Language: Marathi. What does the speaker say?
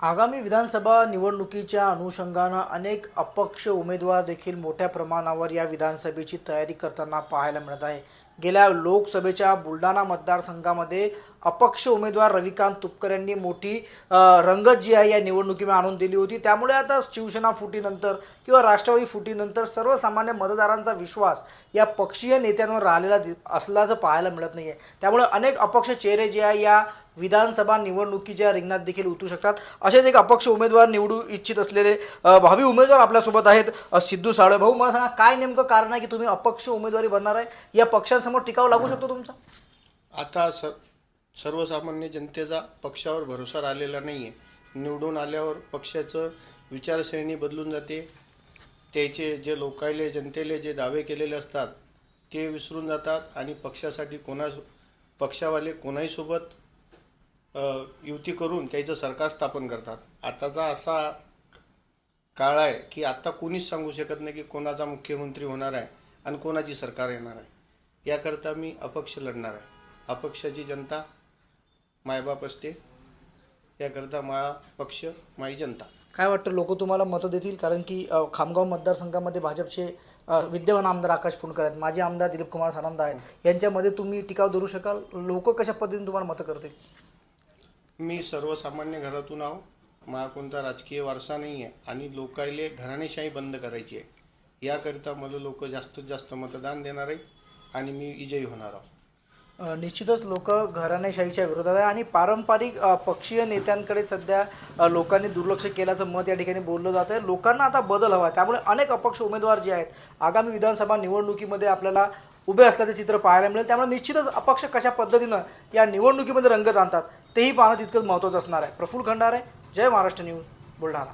आगामी विधानसभा निवडणुकीच्या अनुषंगानं अनेक अपक्ष उमेदवार देखील मोठ्या प्रमाणावर या विधानसभेची तयारी करताना पाहायला मिळत आहे. गेल्या लोकसभेच्या बुलढाणा मतदारसंघामध्ये अपक्ष उमेदवार रविकांत तुपकर यांनी मोठी रंगत जी आहे या निवडणुकीमध्ये आणून दिली होती. त्यामुळे आता शिवसेना फुटीनंतर किंवा राष्ट्रवादी फुटीनंतर सर्वसामान्य मतदारांचा विश्वास या पक्षीय नेत्यांवर राहिलेला असल्याचं पाहायला मिळत नाही आहे त्यामुळे अनेक अपक्ष चेहरे जे आहे या विधानसभा निवडणुकीच्या रिंगणात देखील उतरू शकतात. असेच एक अपक्ष उमेदवार निवडू इच्छित असलेले भावी उमेदवार आपल्यासोबत आहेत सिद्धू साळे भाऊ मला सांगा काय नेमकं कारण आहे की तुम्ही अपक्ष उमेदवारी बनणार आहे? या पक्षांसमोर टिकाव लागू शकतो तुमचा? आता स सर्वसामान्य जनतेचा पक्षावर भरोसा राहिलेला नाही आहे निवडून आल्यावर पक्षाचं विचारश्रेणी बदलून जाते. त्याचे जे लोकायले जनतेले जे दावे केलेले असतात ते विसरून जातात आणि पक्षासाठी कोणा पक्षावाले कोणाही सोबत युती करून त्याचं सरकार स्थापन करतात. आताचा असा काळ आहे की आत्ता कोणीच सांगू शकत नाही की कोणाचा मुख्यमंत्री होणार आहे आणि कोणाची सरकार येणार आहे. याकरता मी अपक्ष लढणार आहे. अपक्षाची जनता मायबाप असते. याकरता मा पक्ष माई जनता. काय वाटतं लोक तुम्हाला मतं देतील? कारण की खामगाव मतदारसंघामध्ये भाजपचे विद्यमान आमदार आकाश फुंडकर आहेत. माजी आमदार दिलीप कुमार सानंद आहेत. यांच्यामध्ये तुम्ही टिकाव धरू शकाल? लोक कशा पद्धतीने तुम्हाला मतं करतील? मी सर्वसामान्य घरातून आहो. मला कोणता राजकीय वारसा नाही आहे आणि लोकायले घराणेशाही बंद करायची आहे याकरिता मला लोक जास्तीत जास्त मतदान देणार आहे आणि मी विजयी होणार आहो. निश्चितच लोक घराणेशाहीच्या विरोधात आहे आणि पारंपरिक पक्षीय नेत्यांकडे सध्या लोकांनी दुर्लक्ष केल्याचं मत या ठिकाणी बोललं जात आहे. लोकांना आता बदल हवा आहे. त्यामुळे अनेक अपक्ष उमेदवार जे आहेत आगामी विधानसभा निवडणुकीमध्ये आपल्याला उभे असल्याचं चित्र पाहायला मिळेल. त्यामुळे निश्चितच अपक्ष कशा पद्धतीनं या निवडणुकीमध्ये रंगत आणतात तेही पाहणं तितकंच महत्त्वाचं असणार आहे. प्रफुल्ल खंडारे जय महाराष्ट्र न्यूज बुलढाणा.